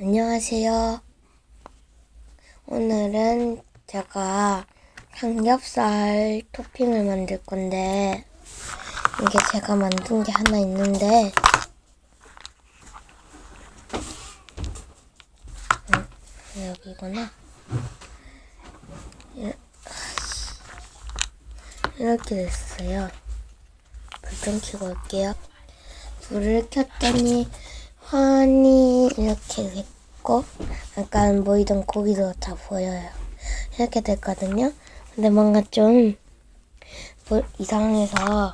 안녕하세요. 오늘은 제가 삼겹살 토핑을 만들 건데, 이게 제가 만든 게 하나 있는데, 음, 여기구나. 이- 이렇게 됐어요. 불 좀 켜고 올게요. 불을 켰더니 환이 이렇게 됐고 약간 보이던 고기도 다 보여요. 이렇게 됐거든요. 근데 뭔가 좀 뭐- 이상해서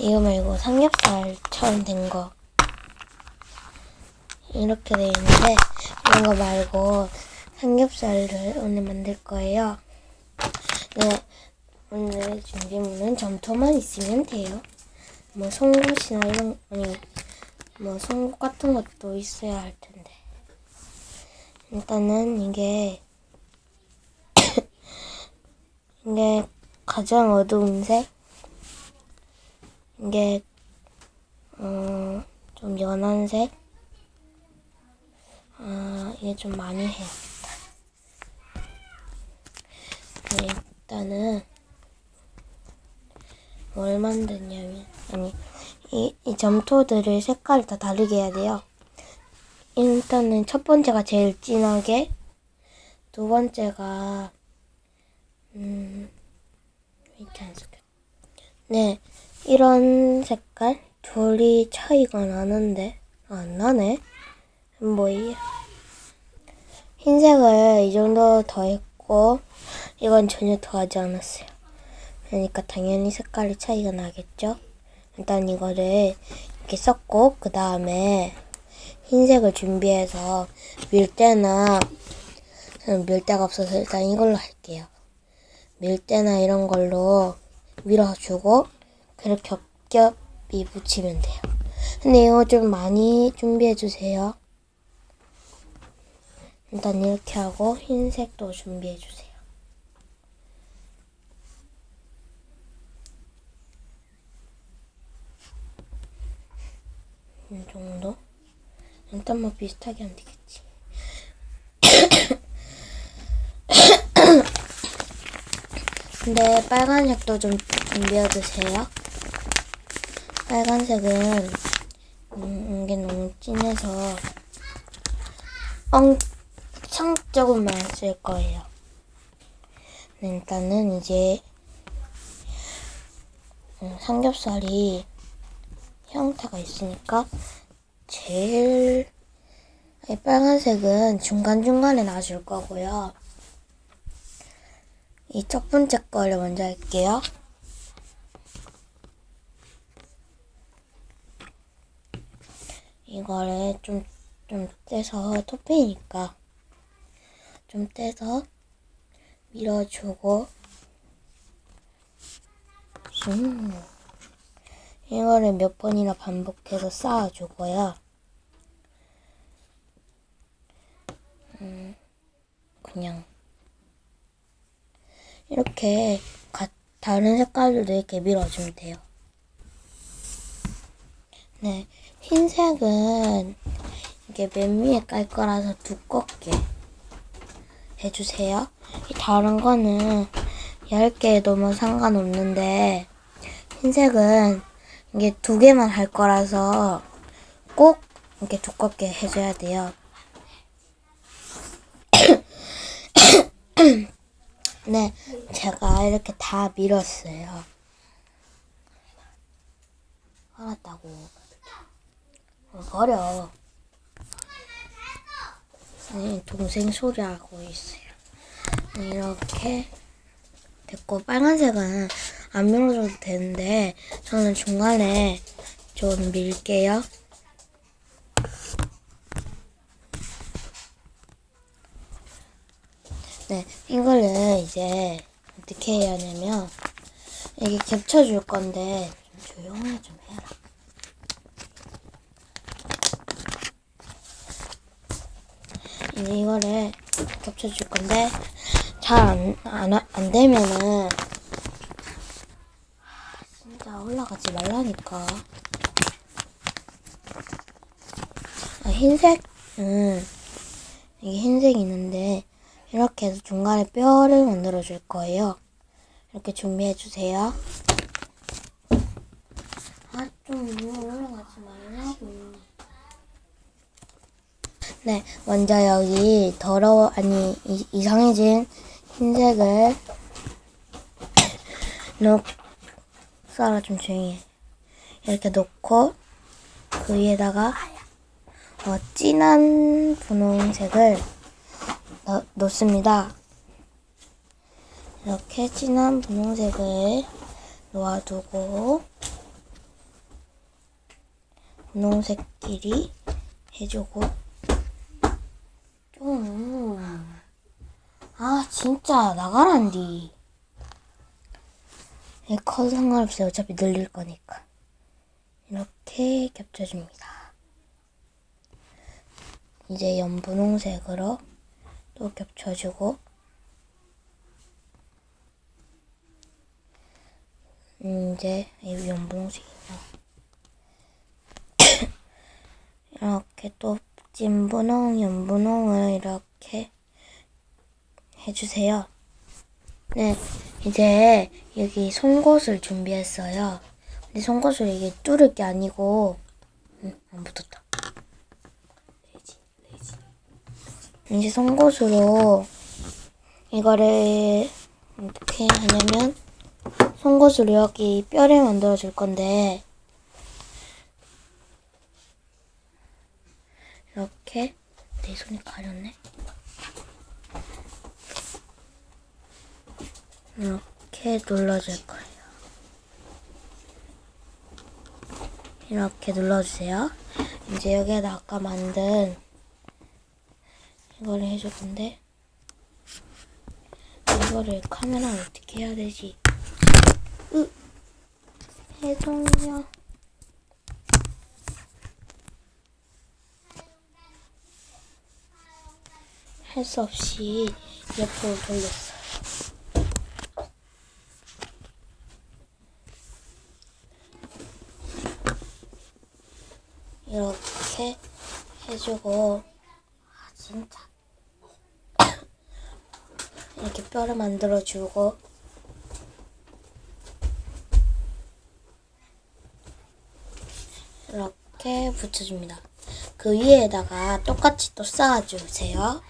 이거 말고 삼겹살처럼 된 거 이렇게 돼 있는데 이런 거 말고 삼겹살을 오늘 만들 거예요. 네, 오늘 준비물은 점토만 있으면 돼요. 뭐 송곳이나 이런 아니 뭐 송곳 같은 것도 있어야 할 텐데. 일단은 이게 이게 가장 어두운 색? 이게 어 좀 연한 색? 아, 이게 좀 많이 해요. 네, 일단은 뭘 만드냐면 아니 이, 이 점토들을 색깔을 다 다르게 해야 돼요. 일단은 첫 번째가 제일 진하게 두 번째가 음. 네 이런 색깔 둘이 차이가 나는데 안 나네. 뭐이 흰색을 이 정도 더 했고 이건 전혀 더하지 않았어요. 그러니까 당연히 색깔이 차이가 나겠죠. 일단 이거를 이렇게 섞고 그 다음에 흰색을 준비해서 밀대나 저는 밀대가 없어서 일단 이걸로 할게요. 밀대나 이런 걸로 밀어주고 그렇게 겹겹이 붙이면 돼요. 근데 이거 좀 많이 준비해 주세요. 일단 이렇게 하고 흰색도 준비해 주세요. 이 정도? 일단 뭐 비슷하게 하면 되겠지. 근데 빨간색도 좀 준비해 주세요. 빨간색은 음, 이게 너무 진해서 엄청 조금만 쓸 거예요. 네, 일단은 이제 음, 삼겹살이 형태가 있으니까 제일 이 빨간색은 중간중간에 놔줄 거고요. 이 첫 번째 거를 먼저 할게요. 이거를 좀, 좀 떼서 토핑이니까 좀 떼서 밀어주고 음. 이거를 몇 번이나 반복해서 쌓아주고요. 음, 그냥 이렇게 가, 다른 색깔들도 이렇게 밀어주면 돼요. 네, 흰색은 이게 맨 위에 깔 거라서 두껍게 해주세요. 이 다른 거는 얇게 해도 뭐 상관없는데 흰색은 이게 두 개만 할 거라서 꼭 이렇게 두껍게 해줘야 돼요. 네, 제가 이렇게 다 밀었어요. 알았다고. 어, 버려. 네, 동생 소리하고 있어요. 네, 이렇게 됐고 빨간색은 안 밀어줘도 되는데 저는 중간에 좀 밀게요. 네, 이거를 이제 어떻게 해야 하냐면 이게 겹쳐줄 건데 좀 조용히 좀 해라. 이제 이거를 겹쳐줄 건데 잘안안안 되면은 진짜 올라가지 말라니까. 아, 흰색 이게 흰색이 있는데 이렇게 해서 중간에 뼈를 만들어 줄 거예요. 이렇게 준비해 주세요. 아, 좀 올라가지 말라고. 네, 먼저 여기 더러워, 아니, 이, 이상해진 흰색을 놓, 썰어 좀 조용히 해. 이렇게 놓고, 그 위에다가, 어, 진한 분홍색을 넣, 놓습니다. 이렇게 진한 분홍색을 놓아두고, 분홍색끼리 해주고, 좀, 아, 진짜, 나가란디. 이컬 상관없어요. 어차피 늘릴 거니까. 이렇게 겹쳐줍니다. 이제 연분홍색으로 또 겹쳐주고, 음, 이제 이 연분홍색이요. 이렇게 또 진분홍, 연분홍을 이렇게 해주세요. 네, 이제 여기 송곳을 준비했어요. 근데 송곳을 이게 뚫을 게 아니고, 음, 안 붙었다. 이제 송곳으로 이거를 어떻게 하냐면 송곳으로 여기 뼈를 만들어 줄 건데 이렇게 내 손이 가렸네. 이렇게 눌러줄 거예요. 이렇게 눌러주세요. 이제 여기에다 아까 만든 이거를 해줄 건데 이거를 카메라를 어떻게 해야 되지? 으 죄송해요. 할수 없이 옆으로 돌렸어요. 이렇게 해주고 아 진짜 이렇게 뼈를 만들어주고 이렇게 붙여줍니다. 그 위에다가 똑같이 또 쌓아주세요.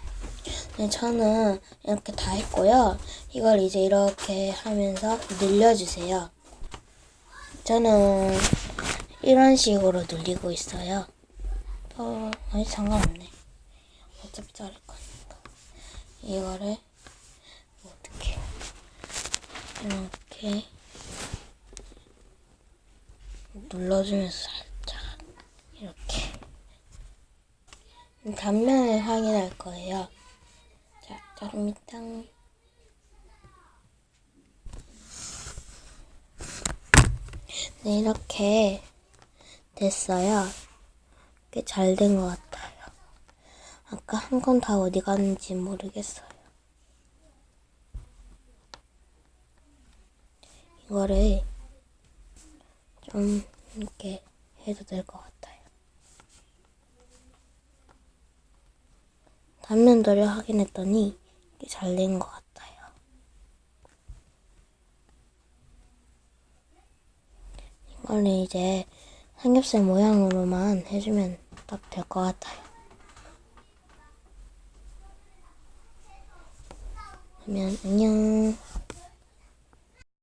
네, 저는 이렇게 다 했고요. 이걸 이제 이렇게 하면서 늘려주세요. 저는 이런 식으로 늘리고 있어요. 어, 아니 상관없네. 어차피 자를 거니까. 이거를 이렇게 눌러주면서 살짝 이렇게 단면을 확인할 거예요. 자, 자릅니다. 네, 이렇게 됐어요. 꽤 잘 된 것 같아요. 아까 한 건 다 어디 갔는지 모르겠어요. 이거를 좀 이렇게 해도 될 것 같아요. 단면도를 확인했더니 꽤잘된 것 같아요. 이거를 이제 삼겹살 모양으로만 해주면 딱 될 것 같아요. 그러면 안녕.